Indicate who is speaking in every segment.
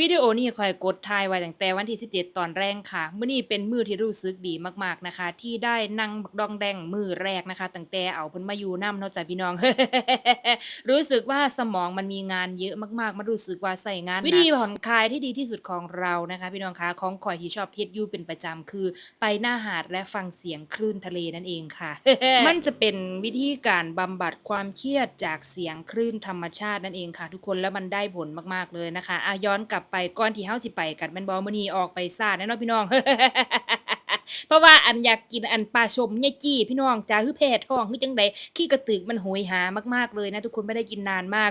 Speaker 1: วิดีโอนี้คอยกดถ่ายไว้ตั้งแต่วันที่ 17 ตอนแรกค่ะมื้อนี้เป็นมื้อที่รู้สึกดีมากๆนะคะ ที่ได้นั่งบักดองแดงมื้อแรกนะคะตั้งแต่เอาเพิ่นมาอยู่นำเนาะจ้ะพี่น้อง รู้สึกว่าสมองมันมีงานเยอะมากๆ มันรู้สึกว่าใช้งานหนักวิธีผ่อนคลายที่ดีที่สุดของเรานะคะ พี่น้องคะของข้อยที่ชอบเฮ็ดอยู่เป็นประจำคือ ไปหน้าหาดและฟังเสียงคลื่นทะเลนั่นเองค่ะ มันจะเป็นวิธีการบำบัดความเครียดจากเสียงคลื่นธรรมชาตินั่นเองค่ะ ทุกคนแล้วมันได้ผลมากๆเลยนะคะอะย้อนกลับไปก่อนที่เฮาสิไปกันแม่นบ่มื้อนี้ออกไปซ่าแน่นอนพี่น้อง เพราะว่าอันอยากกินอันปลาชมยายจี้พี่น้องจ้าคือแพ้ท้องคือจังไดขี้กระตึกมันโหยหามากๆเลยนะ ทุกคนไม่ได้กินนานมาก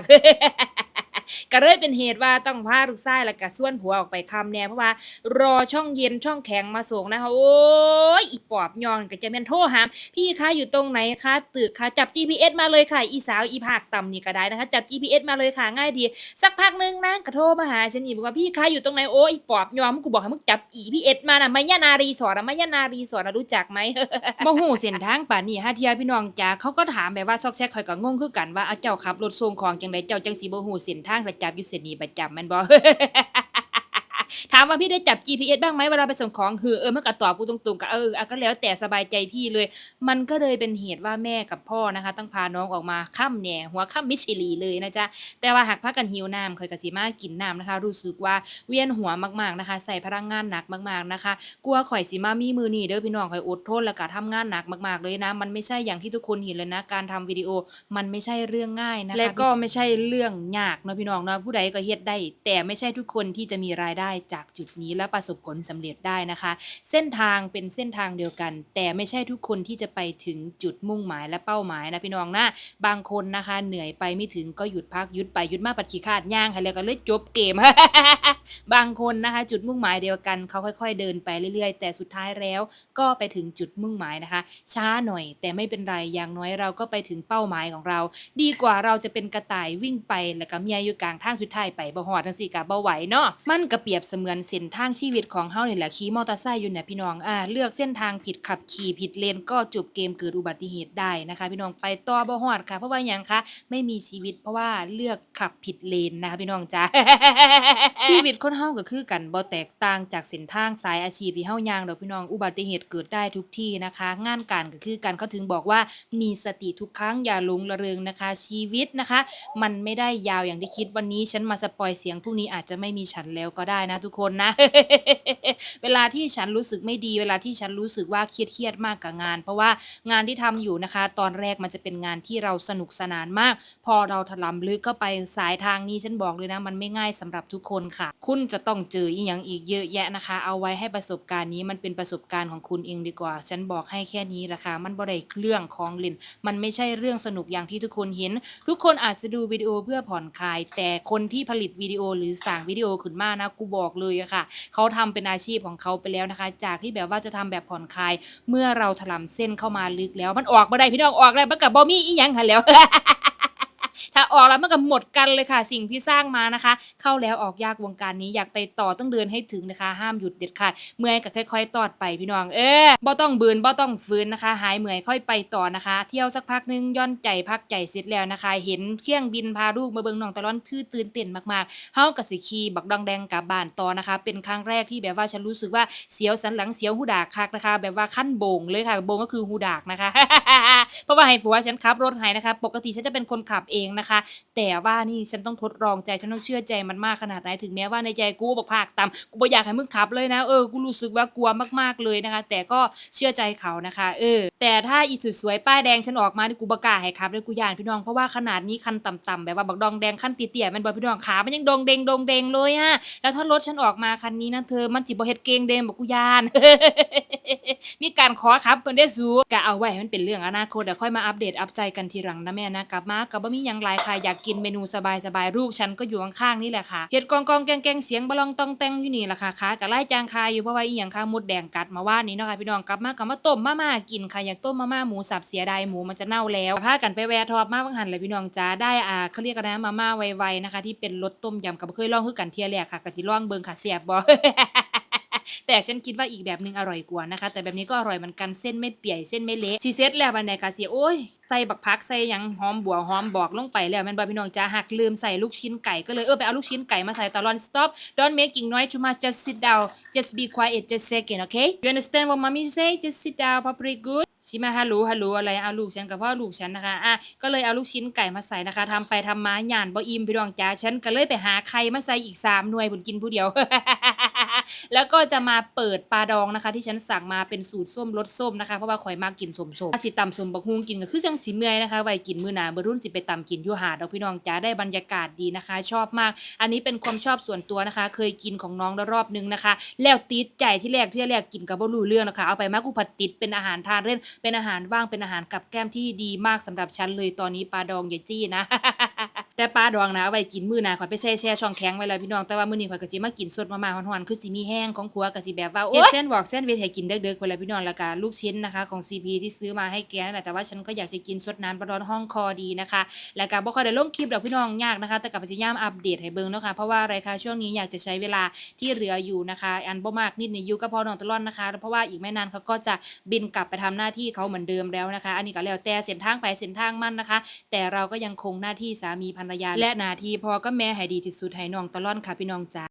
Speaker 1: ก็เลยเป็นเหตุว่าต้องพาลูกชายแล้วก็ส่วนผัวออกไปคำแน่เพราะว่ารอช่องเย็นช่องแข็งมาส่งนะคะโอ้ยอีปอบยองก็จะแม่นโทรหามพี่คะอยู่ตรงไหนคะตึกคะจับ GPS มาเลยค่ะ อีสาวอีภาคต่ำนี่ก็ได้นะคะ จับ GPS มาเลยค่ะง่ายดี สักพักหนึงนางก็โทรมาหาฉันอีกบอกว่าพี่คะอยู่ตรงไหนโอ้ยอีปอบยอมกูบอกให้มึงจับ GPS มานะมายานารีสอร์ทอะมายานารีสอร์ทอะรู้จักไหมบ่ฮู้เส้นทางป่านนี้หาเที่ยพี่น้องจ๋าเขาก็ถามแบบว่าซอกแซกข่อยก็งงคือกันว่าเจ้าขับรถส่งของจังไดเจ้าจังสิบ่ฮู้เส้นทางางและจับอยู่เส้นนี้ประจำแม่นบ่ามว่าพี่ได้จับ GPS บ้างไหมเวลาไปส่งของหือเออมันก็ตอบกูตรงๆก็เอออะก็แล้วแต่สบายใจพี่เลย มันก็เลยเป็นเหตุว่าแม่กับพ่อนะคะ ต้องพาน้องออกมาค่ำแหน่หัวค่ำมิชลีเลยนะจ๊ะแต่ว่าหากพักกันหิวน้ำเคยกสิมากินน้ำนะคะ รู้สึกว่าเวียนหัวมากๆนะคะ ใส่พลังงานหนักมากๆนะคะ กลัวข่อยสิมามีมือนี่เด้อพี่น้องข่อยอดทนแล้วก็ทำงานหนักมากๆเลยนะ มันไม่ใช่อย่างที่ทุกคนเห็นเลยนะ การทำวิดีโอมันไม่ใช่เรื่องง่ายนะคะและก็ไม่ใช่เรื่องยากนะพี่น้องนะผู้ใดก็เฮ็ดได้ แต่ไม่ใช่ทุกคนที่จะมีรายได้จากจุดนี้และประสบผลสำเร็จได้นะคะ เส้นทางเป็นเส้นทางเดียวกัน แต่ไม่ใช่ทุกคนที่จะไปถึงจุดมุ่งหมายและเป้าหมายนะพี่น้องนะบางคนนะคะ เหนื่อยไปไม่ถึงก็หยุดพักหยุดไปหยุดมาปัดขี้ขาดย่างค่ะแล้วก็เลยจบเกม บางคนนะคะ จุดมุ่งหมายเดียวกันเขาค่อย ๆ เดินไปเรื่อยๆ แต่สุดท้ายแล้วก็ไปถึงจุดมุ่งหมายนะคะ ช้าหน่อย แต่ไม่เป็นไรอย่างน้อยเราก็ไปถึงเป้าหมายของเรา ดีกว่าเราจะเป็นกระต่ายวิ่งไปแล้วก็เมียอยู่กลางทางสุดท้ายไปบ่ฮอดจังซี่ก็บ่ไหวเนาะมันก็เปรียบเสมือนเส้นทางชีวิตของเฮานี่แหละขี่มอเตอร์ไซค์อยู่เนี่ยพี่น้องอ่าเลือกเส้นทางผิดขับขี่ผิดเลนก็จบเกมเกิดอุบัติเหตุได้นะคะ พี่น้องไปต่อบ่ฮอดค่ะ เพราะว่าหยังคะไม่มีชีวิตเพราะว่าเลือกขับผิดเลนนะคะพี่น้องจ้า ชีวิตคนเฮาก็คือกันบ่แตกต่างจากเส้นทางสายอาชีพที่เฮาย่างดอกพี่น้องอุบัติเหตุเกิดได้ทุกที่นะคะ งานการก็คือกันเขาถึงบอกว่ามีสติทุกครั้งอย่าหลงระเริงนะคะ ชีวิตนะคะ มันไม่ได้ยาวอย่างที่คิดวันนี้ฉันมาสปอยเสียงพรุ่งนี้อาจจะไม่มีฉันแล้วก็ได้นะทุกคนนะ เวลาที่ฉันรู้สึกไม่ดี เวลาที่ฉันรู้สึกว่าเครียดๆมากกับงาน เพราะว่างานที่ทำอยู่นะคะ ตอนแรกมันจะเป็นงานที่เราสนุกสนานมาก พอเราถลำลึกเข้าไปสายทางนี้ฉันบอกเลยนะ มันไม่ง่ายสำหรับทุกคนค่ะ คุณจะต้องเจออีหยังอีกเยอะแยะนะคะ เอาไว้ให้ประสบการณ์นี้มันเป็นประสบการณ์ของคุณเองดีกว่า ฉันบอกให้แค่นี้ละค่ะมันบ่ได้เรื่องของเล่นมันไม่ใช่เรื่องสนุกอย่างที่ทุกคนเห็น ทุกคนอาจจะดูวิดีโอเพื่อผ่อนคลาย แต่คนที่ผลิตวิดีโอหรือสร้างวิดีโอขึ้นมานะกูบอกเลยอะค่ะ เขาทำเป็นอาชีพของเขาไปแล้วนะคะ จากที่แบบว่าจะทำแบบผ่อนคลาย เมื่อเราถลำเส้นเข้ามาลึกแล้วมันออกมาได้พี่น้องออกแล้วมันกับบอมี่อีหยังค่ะแล้ว ถ้าออกแล้วมันก็หมดกันเลยค่ะ สิ่งที่สร้างมานะคะ เข้าแล้วออกยากวงการนี้อยากไปต่อต้องเดินให้ถึงนะคะ ห้ามหยุดเด็ดขาดเมื่อยก็ค่อย ๆ ตอดไปพี่น้องเออบ่ต้องเบืนบ่ต้องฟื้นนะคะ หายเมื่อยค่อยไปต่อนะคะ เที่ยวสักพักนึงย่อนใจพักใจเสร็จแล้วนะคะ เห็นเครื่องบินพาลูกมาเบิ่งน้องตะลอนคือตื่นเต้นมากๆเฮาก็สิขี่บักดองแดงกับบ้านต่อนะคะ เป็นครั้งแรกที่แบบว่าฉันรู้สึกว่าเสียวสันหลังเสียวหูดากคักนะคะ แบบว่าขั้นโบงเลยค่ะโบงก็คือหูดากนะคะ เพราะว่าให้ผัวฉันขับรถให้นะคะ ปกติฉันจะเป็นคนขับเองนะคะแต่ว่านี่ฉันต้องทดลองใจฉันต้องเชื่อใจมันมากขนาดไหนถึงแม้ว่าในใจกูบอกภาคต่ำกูบ่อยากให้มึงขับเลยนะเออกูรู้สึกว่ากลัวมากๆเลยนะคะ แต่ก็เชื่อใจเขานะคะ เออ แต่ถ้าอีสุดสวยป้ายแดงฉันออกมานี่กูบ่กล้าให้ขับเลยกูยานพี่น้องเพราะว่าขนาดนี้คันต่ำๆแบบว่าบักดองแดงคันเตี้ยๆมันบ่พี่น้องขามันยังดองเดงดองเดงเลยอะแล้วถ้ารถฉันออกมาคันนี้นะเธอมันจิบเฮ็ดเกงเดมบอกกูยาน มีการขอครับเพิ่นได้สูก็เอาไว้ให้มันเป็นเรื่องอนาคตเดี๋ยวค่อยมาอัปเดตอัปใจกันทีหลังนะแม่นะกลับมาก็บ่มีหยังหลายค่ะอยากกินเมนูสบายๆลูกฉันก็อยู่ข้างๆนี่แหละค่ะเฮ็ดกองกองๆแกงๆเสียงบะลองตองแตงอยู่นี่ล่ะค่ะขาก็ไล่จางคายอยู่เพราะว่าอีหยังค่ะมดแดงกัดมาว่านี่เนาะค่ะพี่น้องกลับมาก็มาต้มมาม่ากินค่ะอยากต้มมาม่าหมูสับเสียดายหมูมันจะเน่าแล้วพากันไปแวะทอดมาบางหันเลยพี่น้องจ้าได้อ่าเขาเรียกกันนะมาม่าไวๆนะคะ ที่เป็นรสต้มยำก็บ่เคยลองคือกันเที่ยแรกค่ะก็สิลองเบิ่งค่ะแซ่บบ่ แต่ฉันคิดว่าอีกแบบหนึงอร่อยกว่านะคะ แต่แบบนี้ก็อร่อยเหมือนกันเส้นไม่เปียกเส้นไม่เละซีเซ็ตแล้วบันไดกาเสียโอ้ยใส่บักพักใส่ยังหอมบัวหอมบอกลงไปแล้วมันบอพี่น้องจ้าหักลืมใส่ลูกชิ้นไก่ก็เลยเออไปเอาลูกชิ้นไก่มาใส่ตลอด stop don't making noise too much just sit down just be quiet just second okay you understand what mommy say just sit down probably good ชิมาฮัลโหลฮัลโหลอะไรเอาลูกฉันกับพ่อลูกฉันนะคะอะก็เลยเอาลูกชิ้นไก่มาใส่นะคะทำไปทำมาหยานบ่อิ่มพี่น้องจ้าฉันก็เลยไปหาไข่มาใส่อีกสามหน่วยบุญกินผู้เดียว แล้วก็จะมาเปิดปลาดองนะคะ ที่ฉันสั่งมาเป็นสูตรส้มรสส้มนะคะเพราะว่าข่อยมากกินสมๆถ้าสิตำสมบักฮุงกินก็คือจังสีเมื่อยนะคะไว้กินมื้อหนาเบอรุ่นสิไปตำกินยู่หาดอกพี่น้องจ้าได้บรรยากาศดีนะคะ ชอบมาก อันนี้เป็นความชอบส่วนตัวนะคะ เคยกินของน้องรอบนึงนะคะ แล้วติดใจที่แรกที่แรกกินกับบ่รู้เรื่องนะคะ เอาไปมากูผัดติดเป็นอาหารทานเล่นเป็นอาหารว่างเป็นอาหารกับแก้มที่ดีมากสำหรับฉันเลยตอนนี้ปลาดองอย่าจี้นะ แต่ปลาดองนะเอาไว้กินมื้อหนาข่อยไปแช่แช่ช่องแข็งไว้แล้วพี่น้องแต่ว่ามื้อนี้ข่อยก็สิมากินสดมาม่าฮ้อนๆคือสิมีแห้งของครัวก็สิแบบว่าโอ้ยเส้นบอกเส้นเวทให้กินเด็กๆไปแล้วพี่น้องแล้วก็ลูกชิ้นนะคะของ CP ที่ซื้อมาให้แกนั่นแหละแต่ว่าฉันก็อยากจะกินสดน้ำปลาร้อนห้องคอดีนะคะแล้วก็บ่ค่อยได้ลงคลิปดอกพี่น้องยากนะคะ แต่กับพยายามอัปเดตให้เบิ่งเนาะค่ะเพราะว่าอะไรคะช่วงนี้อยากจะใช้เวลาที่เหลืออยู่นะคะอันบ่มากนิดนึงอยู่ก็พอน้องตะล่อนนะคะ เพราะว่าอีกไม่นานเขาก็จะบินกลับไปทำหน้าที่เขาเหมือนเดิมแล้วนะคะ อันนี้ก็แล้วแต่เส้นทางไปเส้นทางมันนะคะ แต่เราก็ยังคงหน้าที่สามีภรรยาและหน้าที่พอก็แม่ให้ดีที่สุดให้น้องตะล่อนค่ะพี่น้องจ๋า